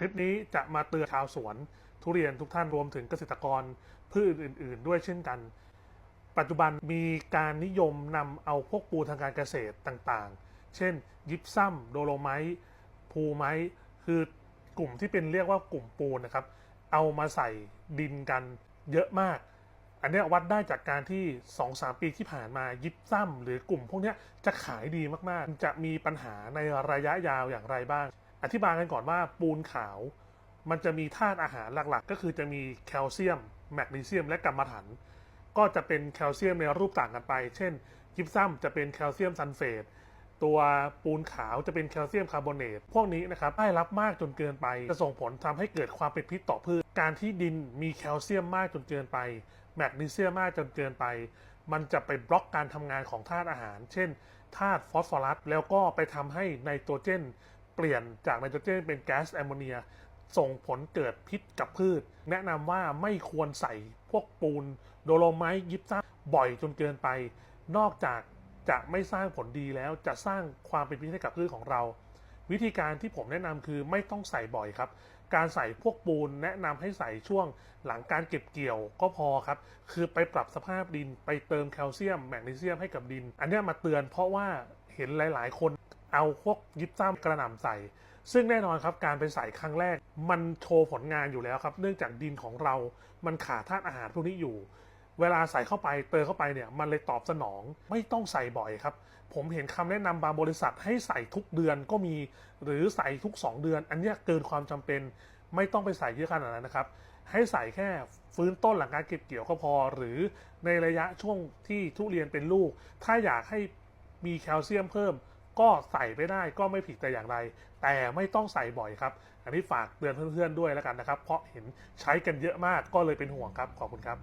คลิปนี้จะมาเตือนชาวสวนทุเรียนทุกท่านรวมถึงเกษตรกรพืชอื่น ๆ ด้วยเช่นกัน ปัจจุบันมีการนิยมนำเอาพวกปูทางการเกษตรต่างๆ เช่น ยิปซัมโดโลไมต์พูไมต์คือกลุ่มที่เป็นเรียกว่ากลุ่มปูนนะครับ เอามาใส่ดินกันเยอะมาก อันนี้วัดได้จากการที่ 2-3 ปีที่ผ่านมายิปซัมหรือกลุ่มพวกนี้จะขายดีมากๆ จะมีปัญหาในระยะยาวอย่างไรบ้าง อธิบายกันก่อนว่าปูนขาว มันจะมีธาตุอาหารหลักๆ ก็คือจะมีแคลเซียม แมกนีเซียม และกัมมันถัน ก็จะเป็นแคลเซียมในรูปต่างกันไป เช่น ยิปซัมจะเป็นแคลเซียมซัลเฟตตัวปูนขาวจะเป็นแคลเซียมคาร์บอเนต พวกนี้นะครับได้รับมากจนเกินไป จะส่งผลทำให้เกิดความเป็นพิษต่อพืช การที่ดินมีแคลเซียมมากจนเกินไป แมกนีเซียมมากจนเกินไป มันจะไปบล็อกการทำงานของธาตุอาหาร เช่นธาตุฟอสฟอรัส แล้วก็ไปทำให้ไนโตรเจน ปลี่ยนจากไนโตรเจนเป็นแก๊สแอมโมเนีย ส่งผลเกิดพิษกับพืช แนะนำว่าไม่ควรใส่พวกปูน โดโลไมต์ยิปซัมบ่อยจนเกินไป นอกจากจะไม่สร้างผลดีแล้วจะสร้างความเป็นพิษให้กับพืชของเรา วิธีการที่ผมแนะนำคือไม่ต้องใส่บ่อยครับ การใส่พวกปูนแนะนำให้ใส่ช่วงหลังการเก็บเกี่ยวก็พอครับ คือไปปรับสภาพดินไปเติมแคลเซียมแมกนีเซียมให้กับดิน อันนี้มาเตือนเพราะว่าเห็นหลาย ๆ คน เอาพวกยิปซัมกระหน่ำใส่ ซึ่งแน่นอนครับการไปใส่ครั้งแรก มันโชว์ผลงานอยู่แล้วครับ เนื่องจากดินของเรา มันขาดธาตุอาหารพวกนี้อยู่ เวลาใส่เข้าไปเติมเข้าไปเนี่ยมันเลยตอบสนองไม่ต้องใส่บ่อยครับ ผมเห็นคำแนะนำบางบริษัทให้ใส่ทุกเดือนก็มี หรือใส่ทุก 2 เดือน อันนี้เกินความจำเป็น ไม่ต้องไปใส่เยอะขนาดนั้นนะครับให้ใส่แค่ฟื้นต้นหลังการเก็บเกี่ยวก็พอ หรือในระยะช่วงที่ทุเรียนเป็นลูก ถ้าอยากให้มีแคลเซียมเพิ่ม ก็ใส่ไปได้ก็ไม่ผิดแต่อย่างไร แต่ไม่ต้องใส่บ่อยครับ อันนี้ฝากเตือนเพื่อนๆด้วยแล้วกันนะครับ เพราะเห็นใช้กันเยอะมากก็เลยเป็นห่วงครับ ขอบคุณครับ